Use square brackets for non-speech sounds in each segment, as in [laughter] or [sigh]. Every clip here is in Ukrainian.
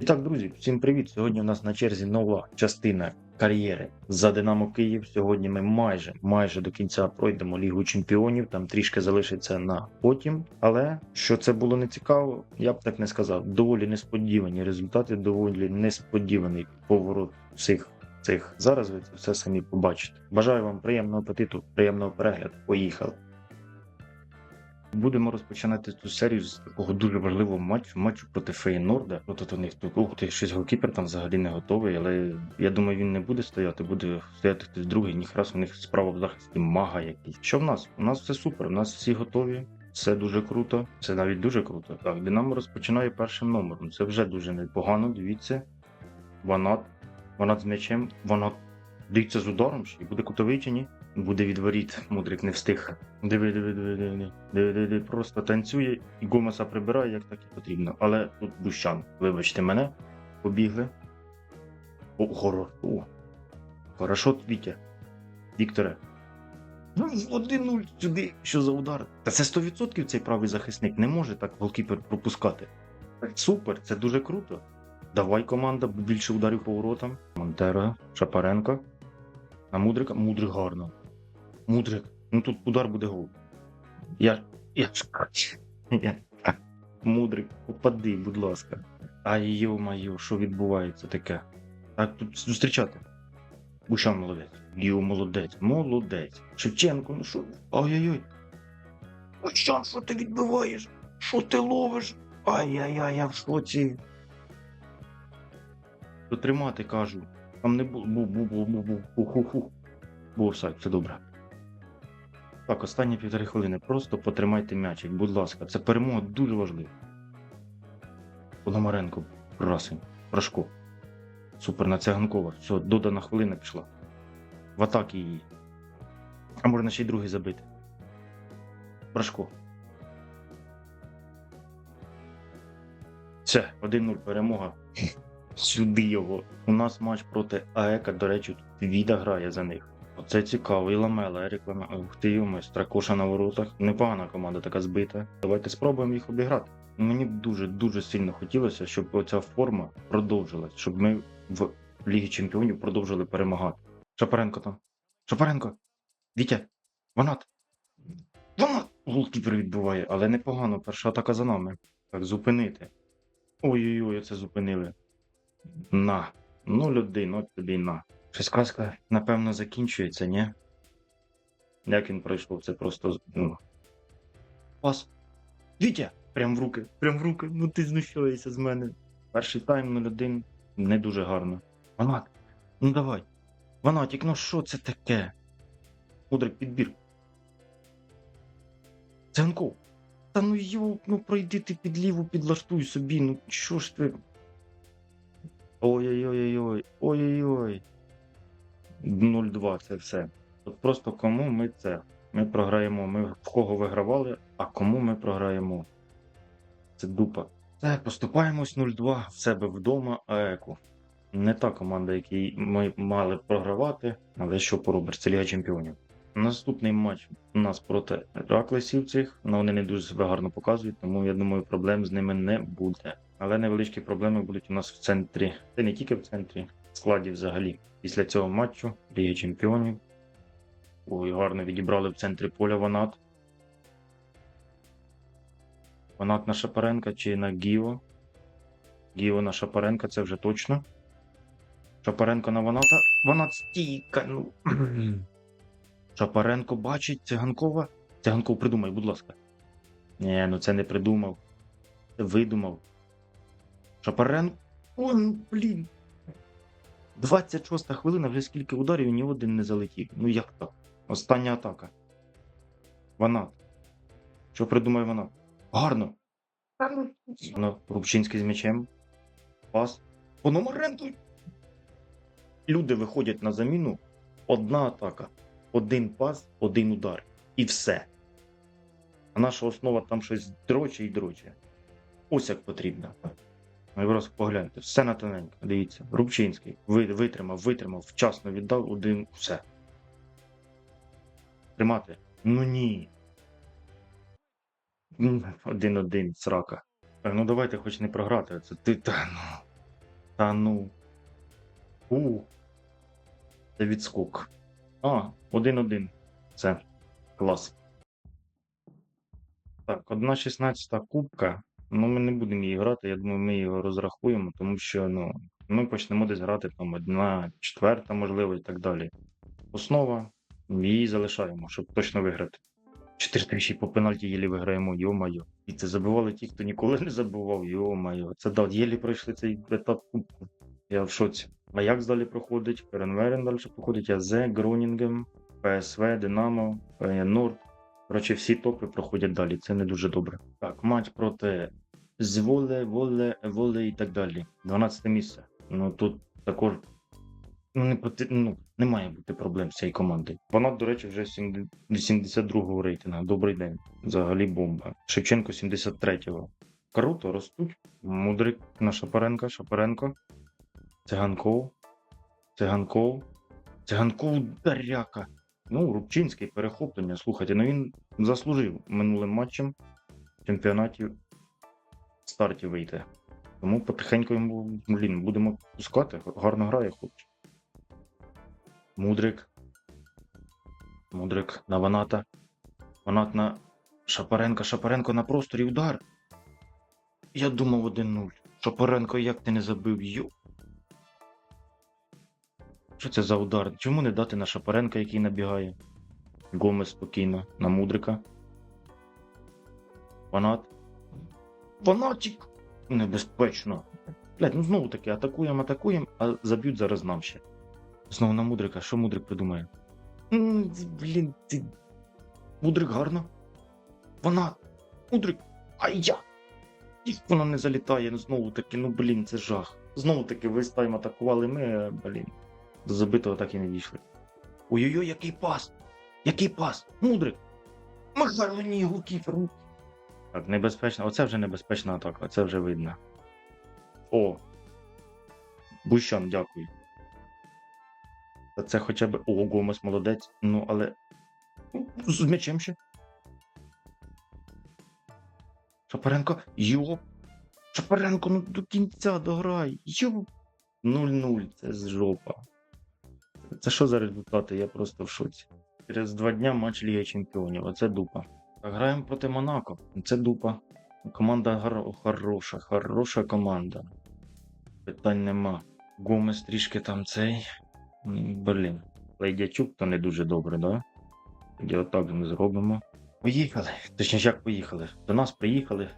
І так, друзі, всім привіт! Сьогодні у нас на черзі нова частина кар'єри за Динамо Київ. Сьогодні ми майже майже до кінця пройдемо Лігу Чемпіонів. Там трішки залишиться на потім. Але що це було не цікаво, я б так не сказав. Доволі несподівані результати, доволі несподіваний поворот всіх цих. Зараз ви це все самі побачите. Бажаю вам приємного апетиту, приємного перегляду. Поїхали! Будемо розпочинати цю серію з такого дуже важливого матчу, матчу проти Фейнорда. От у них тут ти, щось голкіпер там взагалі не готовий, але я думаю, він не буде стояти, буде стояти хтось другий. Ніхраз у них справа в захисті мага якийсь. Що в нас? У нас все супер, у нас всі готові. Все дуже круто, це навіть дуже круто. Так, Динамо розпочинає першим номером. Це вже дуже непогано. Дивіться. Ванат. Ванат з м'ячем. Ванат. Дивіться з ударом і буде кутовий чи ні? Буде від воріт, мудрик не встиг. Диви, диви, диви, диви, диви, диви, просто танцює і Гомеса прибирає, як так і потрібно. Але тут Бущан, вибачте мене, побігли. О, горо. О. Хорошо, Вітя. Вікторе. Ну, 1-0 сюди, що за удар? Та це 100% цей правий захисник не може так голкіпер пропускати. Супер, це дуже круто. Давай, команда, більше ударів по воротам. Монтера, Шапаренко. А Мудрика? Мудрик гарно. Мудрик. Ну тут удар буде гол. Я. Я [laughs] я. Мудрик, попади, будь ласка. Ай йо-майо, що відбувається таке? Так тут зустрічати. Бушан молодець. Ліо молодець. Молодець. Шевченко, ну що? Ой-ой-ой. Бушан, що ти відбиваєш? Що ти ловиш? Ай-яй-яй, я в шоці. Дотримати кажу. Там не було. Бу, бу, бу, бу, бу, ху, ху, ху. Був офсайд, все добре. Так, останні півтори хвилини. Просто потримайте м'ячик, будь ласка. Це перемога дуже важлива. Пономаренко, красень, Прошко. Супер, на циганкова. Все, додана хвилина пішла. В атаки її. А можна ще й другий забити. Прошко. Все, 1-0 перемога. Сюди його. У нас матч проти АЕКа, до речі, тут Віда грає за них. Оце цікаво. І Ламела, Ерік Ламела. Ух ти, Стракоша на воротах. Непогана команда така збита. Давайте спробуємо їх обіграти. Мені б дуже дуже сильно хотілося, щоб оця форма продовжилась, щоб ми в Лігі Чемпіонів продовжили перемагати. Шапаренко там. Шапаренко! Вітя! Ванат! Ванат! Голкіпер відбуває, але непогано. Перша атака за нами. Так, зупинити. Ой-ой-ой, це зупинили. На. 0-1, от тобі на. Щось казка, напевно, закінчується, ні? Як він пройшов, це просто. Ну. Пас. Вітя! Прям в руки, прям в руки. Ну ти знущаєшся з мене. Перший тайм 0-1 не дуже гарно. Ванат, ну давай. Ванатік, ну що це таке? Мудрик підбір. Ценков. Та ну йоп, ну пройди ти під ліву, підлаштуй собі, ну що ж ти. Ой-ой-ой-ой, ой-ой-ой. 0-2 це все. От просто кому ми це? Ми програємо. Ми в кого вигравали, а кому ми програємо? Це дупа. Так, поступаємось 0-2 в себе вдома, АЕКу. Не та команда, якій ми мали програвати, але що поробиш, це Ліга Чемпіонів. Наступний матч у нас проти Раклесів цих, але вони не дуже себе гарно показують, тому я думаю, проблем з ними не буде. Але невеличкі проблеми будуть у нас в центрі. Це не тільки в центрі, в складі взагалі. Після цього матчу Ліги Чемпіонів. Ой, гарно відібрали в центрі поля Ванат. Ванат на Шапаренка чи на Гіо. Гіо на Шапаренка, це вже точно. Шапаренко на Ваната. Ванат стійка. Ну. [clears throat] Шапаренко бачить циганкова. Циганков придумай, будь ласка. Ні, ну це не придумав. Це видумав. Шапаренко. Ну, блін. 26 хвилина, вже скільки ударів, і ні один не залетів. Ну як так? Остання атака. Ванат. Що придумає Ванат? Гарно. Ну, Рубчинський з м'ячем. Пас. Пономаренко. Люди виходять на заміну. Одна атака. Один пас, один удар. І все. А наша основа там щось дроче і дроче. Ось як потрібно. Ви просто погляньте, все на тоненько. Дивіться, Рубчинський витримав, витримав, вчасно віддав один, все. Тримати. Ну ні. Один-один, срака. Так, Ну давайте хоч не програти. Це ти та ну. Та ну. У. Це відскок. А, 1-1. Це клас. Так, 1.16 кубка. Ну, ми не будемо її грати. Я думаю, ми його розрахуємо, тому що ну, ми почнемо десь грати там одна, четверта, можливо, і так далі. Основа, її залишаємо, щоб точно виграти. 4 тисячі по пенальті єлі виграємо, йо-майо. І це забивали ті, хто ніколи не забував, йо-майо. Це да, єлі пройшли цей етап кубку. Я в шоці. А як далі проходить? Ференверен далі проходить, АЗ, Гронінгем, ПСВ, Динамо, Норд. Коротше, всі топи проходять далі. Це не дуже добре. Так, матч проти Зволе, Воле, Воле і так далі. 12 місце. Ну тут також ну, не, поти- ну, не має бути проблем з цією командою. Вона, до речі, вже 72-го рейтингу. Добрий день. Взагалі бомба. Шевченко 73-го. Круто, ростуть. Мудрик на Шапаренка, Шапаренко. Циганков. Циганков. Циганков Даряка. Ну, Рубчинський перехоплення. Слухайте, ну він заслужив минулим матчем в чемпіонаті старті вийти. Тому потихеньку йому, блін, будемо пускати. Гарно грає хлопчик. Мудрик. Мудрик на Ваната. Ванат на Шапаренка. Шапаренко на просторі удар. Я думав 1-0. Шапаренко, як ти не забив? Йо. Що це за удар? Чому не дати на Шапаренка, який набігає? Гомес спокійно на Мудрика. Ванат. Ванатик! Небезпечно. Блядь, ну знову таки, атакуємо, атакуємо, а заб'ють зараз нам ще. Знову на Мудрика. Що Мудрик придумає? Блін, ти. Мудрик гарно. Ванат. Мудрик. Ай я. Їх воно не залітає. Ну знову таки, ну блін, це жах. Знову таки, весь тайм атакували ми, блін. До забитого так і не дійшли. Ой-ой-ой, який пас! Який пас! Мудрик! Махай мені голкіпер! Так, небезпечно. Оце вже небезпечна атака, це вже видно. О! Бущан, дякую. Та Це хоча б. О, Гомес молодець. Ну, але. Ну, З м'ячем ще. Шапаренко. Йоп! Шапаренко, ну до кінця дограй. Йоп! 0-0, це з жопа. Це що за результати? Я просто в шоці. Через два дня матч Ліги Чемпіонів. Оце дупа. Так, граємо проти Монако. Це дупа. Команда хороша, хороша команда. Питань нема. Гомес трішки там цей. Блін. Лейдячук то не дуже добре, да? Тоді отак ми зробимо. Поїхали. Точніше, як поїхали. До нас приїхали.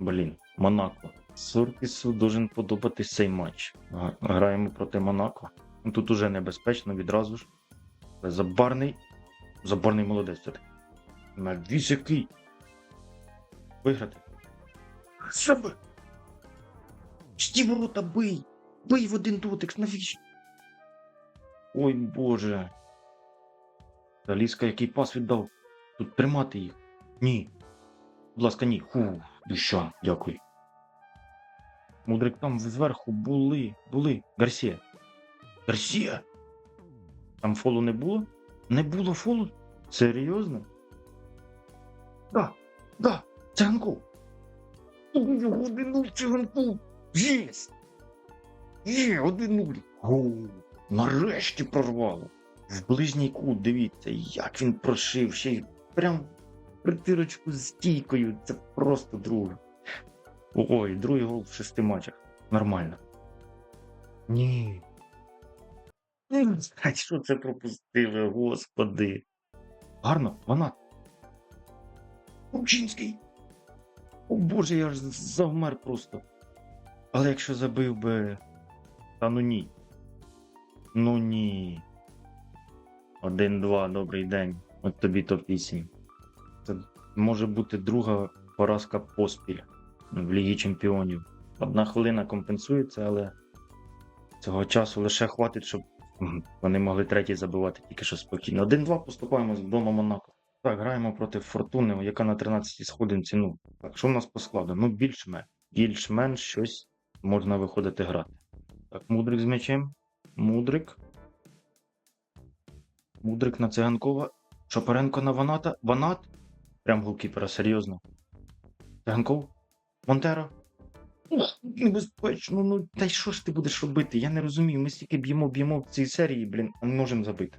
Блін, Монако. Суркісу должен подобатись цей матч. Граємо проти Монако. Ну, Тут уже небезпечно відразу ж. Але Забарний. Забарний молодець все-таки. Навіщо який? Виграти. Себе! Шті ворота бий! Бий в один дотик, навіщо? Ой боже. Залізка, який пас віддав. Тут тримати їх. Ні. Будь ласка, ні. Фу, душа, дякую. Мудрик там зверху були, були. Гарсія. Гарсія! Там фолу не було? Не було фолу? Серйозно? Да, да, циганков. Один нуль циганков. Єсть! Є, один нуль. Гоу. Нарешті прорвало. В ближній кут, дивіться, як він прошив, ще й прям притирочку з стійкою. Це просто друге. Ой, другий гол в шести матчах. Нормально. Ні. Ну, блядь, [laughs] Що це пропустили, господи. Гарно, вона. Кучинський. О боже, я ж завмер просто. Але якщо забив би. Та ну ні. Ну ні. Один-два, добрий день. От тобі топ-8. Це може бути друга поразка поспіль в Лігі Чемпіонів. Одна хвилина компенсується, але цього часу лише хватить, щоб вони могли третій забивати тільки що спокійно. 1-2 поступаємо з вдома Монако. Так, граємо проти Фортуни, яка на 13 сходинці. Ну, так, що в нас по складу? Ну, більш-менш. Більш-менш щось можна виходити грати. Так, Мудрик з м'ячем. Мудрик. Мудрик на Циганкова. Шапаренко на Ваната. Ванат. Прям голкіпера, серйозно. Циганков. Монтеро. Небезпечно. Ну та й що ж ти будеш робити? Я не розумію. Ми стільки б'ємо, б'ємо в цій серії, блін, а не можемо забити.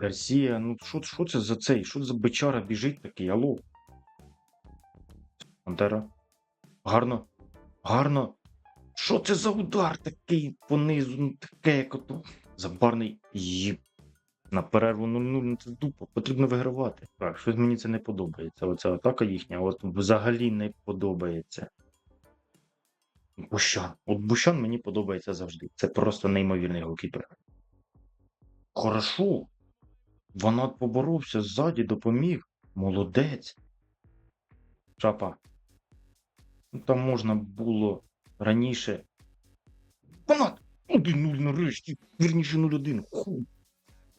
Гарсія, ну що, що це за цей? Що за бичара біжить такий? Алло? Пантера. Гарно. Гарно. Що це за удар такий понизу? Ну, таке, як ото. Забарний їб. На перерву 0-0, ну це дупа, потрібно вигравати. Так, щось мені це не подобається. Оця атака їхня, от взагалі не подобається. Бущан. От Бущан мені подобається завжди. Це просто неймовірний голкіпер. Хорошо. Ванат поборовся ззаді, допоміг. Молодець. Шапа. Ну, Там можна було раніше. Ванат! 1-0 нарешті. Вірніше 0-1. Ху.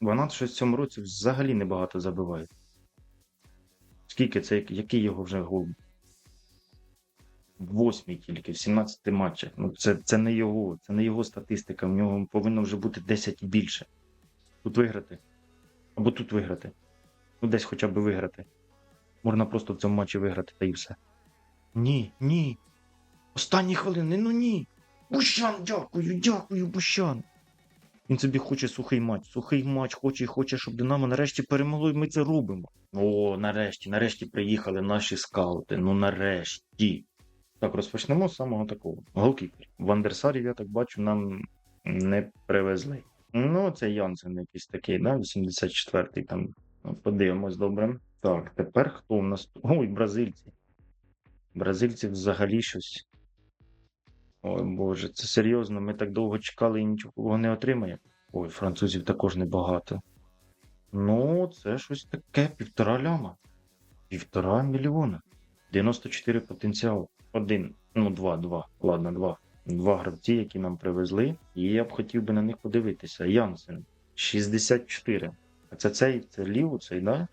Ванат щось в цьому році взагалі небагато забиває. Скільки це, який його вже гол? Восьмій тільки, в 17 матчах. Ну, це, це не його, це не його статистика. В нього повинно вже бути 10 і більше. Тут виграти. Або тут виграти. Ну, десь хоча б виграти. Можна просто в цьому матчі виграти та і все. Ні, ні. Останні хвилини, ну ні. Бущан, дякую, дякую, Бущан. Він собі хоче сухий матч. Сухий матч хоче і хоче, щоб Динамо нарешті перемогло, і ми це робимо. О, нарешті, нарешті приїхали наші скаути. Ну нарешті. Так, розпочнемо з самого такого. Голкіпер. Вандерсарів, я так бачу, нам не привезли. Ну, це Янсен якийсь такий, да? 84-й там. Ну, Подивимось добре. Так, тепер хто у нас? Ой, бразильці. Бразильці взагалі щось. Ой Боже, це серйозно. Ми так довго чекали і нічого не отримаємо. Ой, французів також небагато. Ну, це щось таке, півтора ляма. Півтора мільйона. 94 потенціал. Один, ну, два, два. Ладно, два. Два гравці, які нам привезли. І я б хотів би на них подивитися. Янсен 64. А це цей, це ліво, цей, да?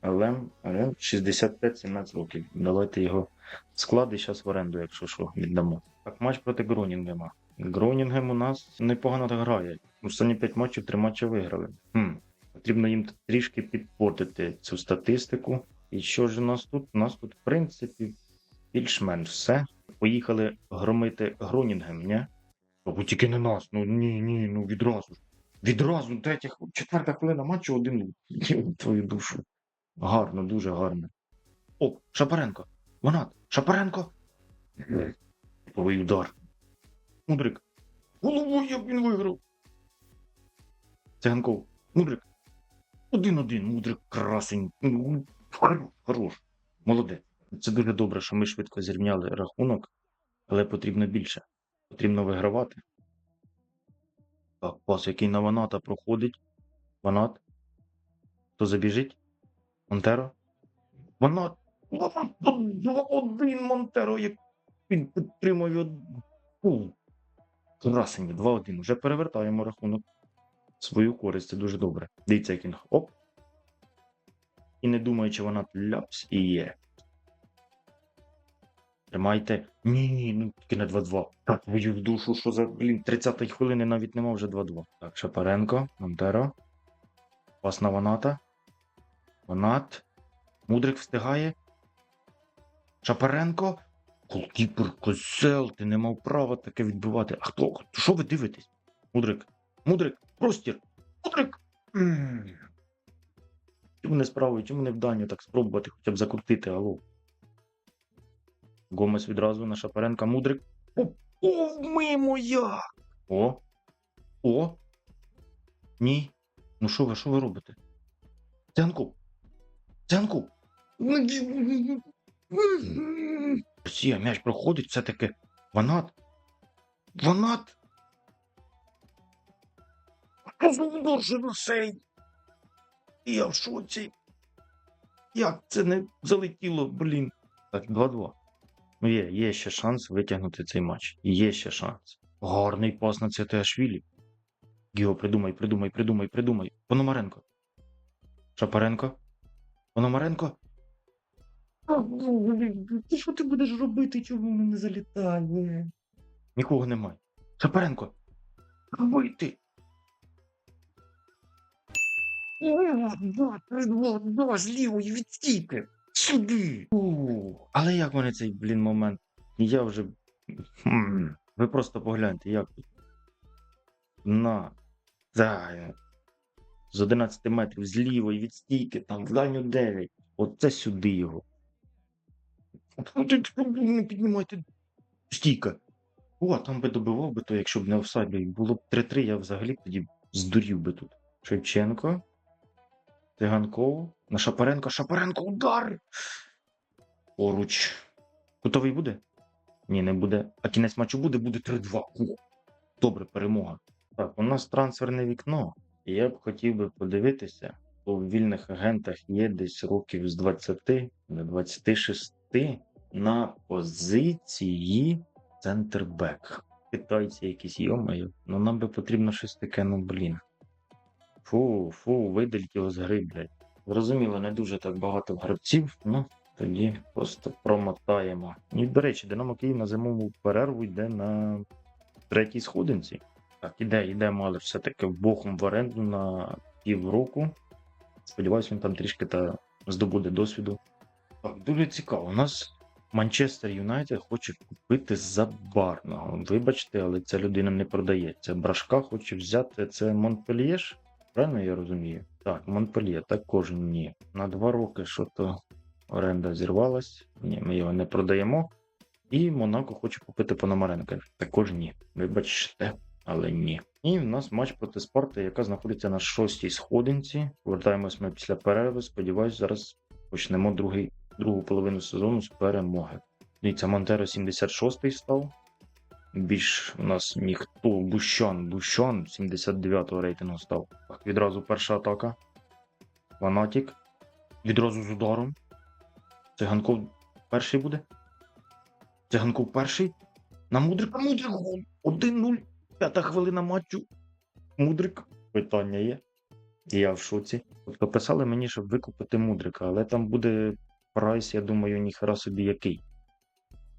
Але 65-17 років. Давайте його склади зараз в оренду, якщо що, віддамо. Так, матч проти Гронінгема. Гронінгем у нас непогано так грає. Останні 5 матчів, 3 матчі виграли. Хм. Потрібно їм трішки підпортити цю статистику. І що ж у нас тут? У нас тут, в принципі, більш-менш все. Поїхали громити Гронінгем, ні? Або тільки не нас. Ну ні, ні, ну відразу ж. Відразу, третя, четверта хвилина матчу один. [laughs] Твою душу. Гарно, дуже гарно. О, Шапаренко. Ванат. Шапаренко. Типовий удар. Мудрик. Головою як він виграв. Циганков. Мудрик. Один-один. Мудрик красень. Ну, хор- Хорош. Молодець. Це дуже добре, що ми швидко зрівняли рахунок, але потрібно більше. Потрібно вигравати. Так, пас, який на Ваната проходить. Ванат. Хто забіжить? Монтеро. Ванат. Один Монтеро, як він підтримує. Красені, 2-1. Вже перевертаємо рахунок. Свою користь, це дуже добре. Дивіться, як він оп. І не думаючи, вона ляпс і є. Тримайте. Ні, ні, ну тільки не 2-2. Так, вою в душу, що за блін, 30-ї хвилини навіть нема вже 2-2. Так, Шапаренко, Монтеро. Пас на Ваната. Ванат. Мудрик встигає. Шапаренко. Голкіпер, козел, ти не мав права таке відбивати. А хто? Що ви дивитесь? Мудрик. Мудрик, простір. Мудрик. Чому не справою, чому не в даню так спробувати хоча б закрутити, алло. Гомес відразу на Шапаренка. Мудрик. О, о мимо як! О. О. Ні. Ну що ви, що ви робите? Цянку. Цянку. Росія, м'яч проходить, все-таки Ванат. Ванат. Дуже на сей. Я в шоці. Як це не залетіло, блін. Так, 2-2. Ну є, є ще шанс витягнути цей матч. Є ще шанс. Гарний пас на Цетеашвілі. Гіо, придумай, придумай, придумай, придумай. Пономаренко. Шапаренко. Пономаренко. Ти що ти будеш робити? Чому воно не залітає? Нікого немає. Шапаренко. Вийти. Да, з лівої відстійки. Сюди. У, Але як вони цей, блін, момент? Я вже. Ви просто погляньте, як тут. На. Да. З 11 метрів з лівої від стійки, там в дальню 9. Оце сюди його. Не піднімайте. Стійка. О, а там би добивав би то, якщо б не офсайд, було б 3-3, я взагалі тоді здурів би тут. Шевченко. Циганков. На Шапаренко. Шапаренко удар! Поруч. Готовий буде? Ні, не буде. А кінець матчу буде, буде 3-2. Добре, перемога. Так, у нас трансферне вікно. Я б хотів би подивитися, по вільних агентах є десь років з 20 до 26 на позиції центрбек. Китайці якісь йомаю. Ну нам би потрібно щось таке, ну блін. Фу, фу, видаліть його з гри, блядь. Зрозуміло, не дуже так багато гравців, ну тоді просто промотаємо. І, до речі, Динамо Київ на зимову перерву йде на третій сходинці. Так, іде, йдемо, але все-таки боком в оренду на півроку. Сподіваюсь, він там трішки та здобуде досвіду. Так, дуже цікаво. У нас Манчестер Юнайтед хоче купити Забарного. Вибачте, але ця людина не продається. Брашка хоче взяти це Монпельєш. Правильно я розумію? Так, Монпельє також ні. На два роки що то оренда зірвалась. Ні, ми його не продаємо. І Монако хоче купити Пономаренка. Також ні. Вибачте, але ні. І в нас матч проти Спарти, яка знаходиться на шостій сходинці. Повертаємось ми після перерви. Сподіваюсь, зараз почнемо другий, другу половину сезону з перемоги. Дивіться, Монтеро 76-й став. Більш у нас ніхто. Бущан. Бущан 79-го рейтингу став. Відразу перша атака. Фанатік. Відразу з ударом. Циганков перший буде. Циганков перший. На Мудрика. Мудрик 1-0. П'ята хвилина матчу. Мудрик. Питання є. Я в шоці. Тобто писали мені, щоб викупити Мудрика, але там буде прайс, я думаю, ніхера собі який.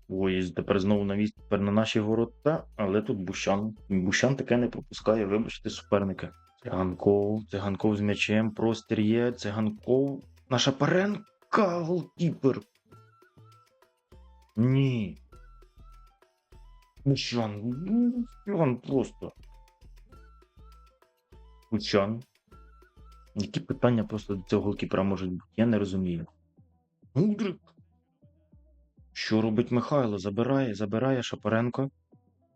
Ой, тепер знову навіс тепер на наші ворота, але тут Бущан. Бущан таке не пропускає, вибачте, суперника. Циганков, циганков з м'ячем, простір є, циганков. Наша Паренка, голкіпер. Ні. Бущан, Бущан просто. Бущан. Які питання просто до цього голкіпера можуть бути? Я не розумію. Мудрик. Що робить Михайло? Забирає, забирає Шапаренко.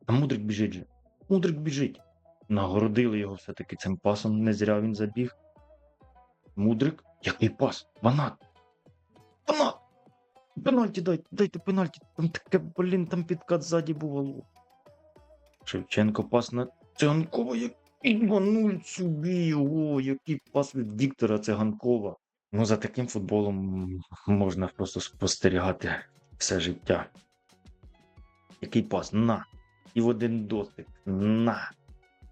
А Мудрик біжить же. Мудрик біжить. Нагородили його все-таки цим пасом. Не зря він забіг. Мудрик. Який пас? Ванат. Ванат! Пенальті дайте, дайте пенальті. Там таке, блін, там підкат ззаді було. Шевченко пас на Циганкова, який 2-0 собі. О, який пас від Віктора Циганкова. Ну, за таким футболом можна просто спостерігати все життя. Який пас? На. І в один дотик. На.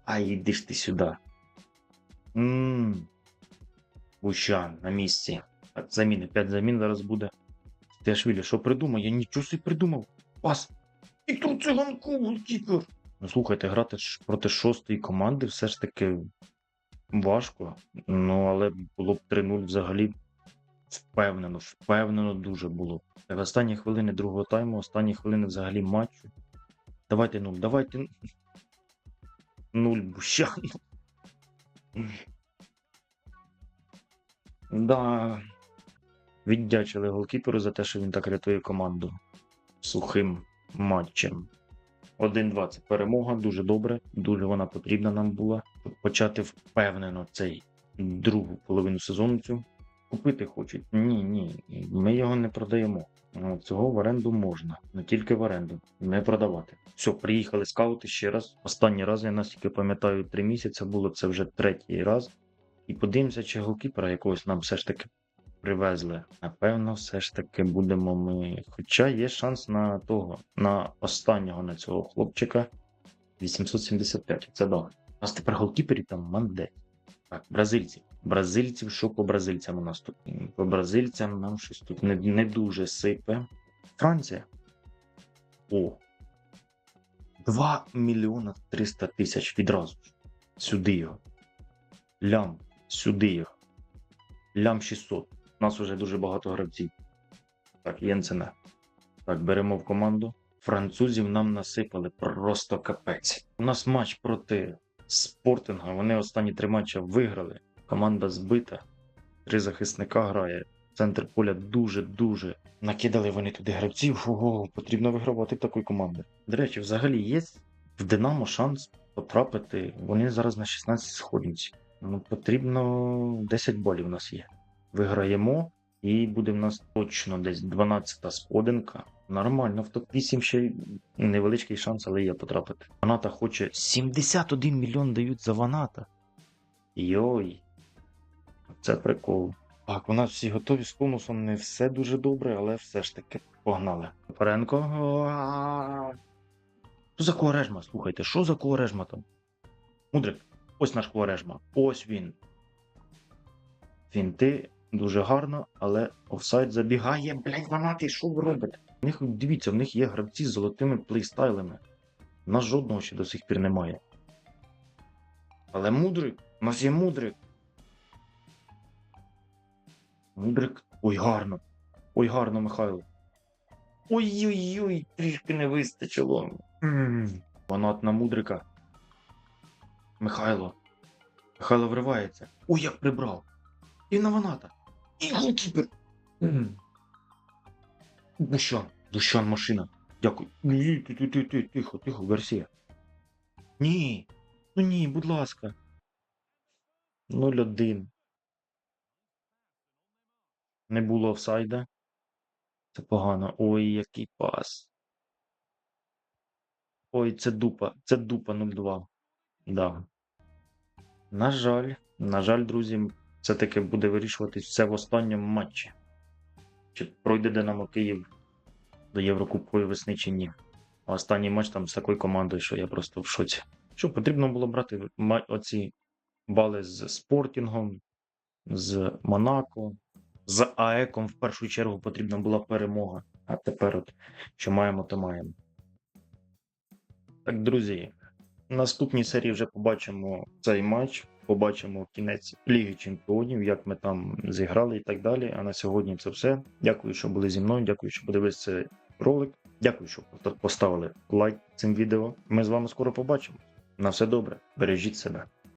А йди ж ти сюди. Ммм. На місці. Заміни. 5 замін зараз буде. Теашвілі, що придумав? Я нічого собі придумав. Пас. І тут циганку голкіпер. Ну, слухайте, грати проти шостої команди все ж таки важко. Ну, але було б 3-0 взагалі впевнено, впевнено дуже було. В останні хвилини другого тайму, останні хвилини взагалі матчу. Давайте нуль, давайте. Нуль бущан. Да. Віддячили голкіперу за те, що він так рятує команду сухим матчем. 1-2 це перемога, дуже добре, дуже вона потрібна нам була. Почати впевнено цей другу половину сезону цю. Купити хочуть. Ні, ні, ми його не продаємо. Ну, Цього в оренду можна, не тільки в оренду, не продавати. Все, приїхали скаути ще раз. Останній раз, я наскільки пам'ятаю, три місяці було це вже третій раз. І подивимося, чи голкіпера якогось нам все ж таки привезли. Напевно, все ж таки будемо ми. Хоча є шанс на того, на останнього на цього хлопчика 875. Це добре. У нас тепер голкіпері там мандець. Так, бразильці. Бразильців, що по бразильцям у нас тут? По бразильцям нам щось тут не, не дуже сипе. Франція. О. 2 мільйона 300 тисяч відразу. ж. Сюди його. Лям. Сюди його. Лям 600. У нас вже дуже багато гравців. Так, Єнсена. Так, беремо в команду. Французів нам насипали просто капець. У нас матч проти Спортинга. Вони останні три матчі виграли. Команда збита. Три захисника грає. Центр поля дуже-дуже накидали вони туди гравців. Ого, потрібно вигравати такої команди. До речі, взагалі є в Динамо шанс потрапити. Вони зараз на 16 сходинці. Ну, потрібно 10 балів у нас є. Виграємо, і буде в нас точно десь 12-та сходинка. Нормально, в топ-8 ще невеличкий шанс, але є потрапити. Ваната хоче 71 мільйон дають за Ваната. Йой. Це прикол. Так, у нас всі готові з конусом, не все дуже добре, але все ж таки погнали. Паренко. Що за Куарежма? Слухайте, що за Куарежма там? Мудрик, ось наш Куарежма. Ось він. Фінти дуже гарно, але офсайд забігає. Блять, ванати, що ви робите? В них, дивіться, в них є гравці з золотими плейстайлами. У нас жодного ще до сих пір немає. Але мудрик, у нас є мудрик. Мудрик. Ой, гарно. Ой, гарно, Михайло. Ой-ой-ой, трішки не вистачило. М. Ванат на мудрика. Михайло. Михайло вривається. Ой, як прибрав. І на ваната. І голкіпер. Дущан. Дущан машина. Дякую. Ні, ти, ти, ти, ти, тихо, тихо, Гарсія. Ні. Ну ні, будь ласка. 0-1. Не було офсайда. Це погано. Ой, який пас. Ой, це дупа. Це дупа 0-2. Да. На жаль, на жаль, друзі, це таки буде вирішуватись все в останньому матчі. Чи пройде Динамо Київ до Єврокубкової весни чи ні. А останній матч там з такою командою, що я просто в шоці. Що потрібно було брати оці бали з Спортінгом, з Монако, з АЕКом в першу чергу потрібна була перемога. А тепер, от, що маємо, то маємо. Так, друзі, в наступній серії вже побачимо цей матч, побачимо кінець Ліги Чемпіонів, як ми там зіграли і так далі. А на сьогодні це все. Дякую, що були зі мною. Дякую, що подивилися цей ролик. Дякую, що поставили лайк цим відео. Ми з вами скоро побачимо. На все добре, бережіть себе.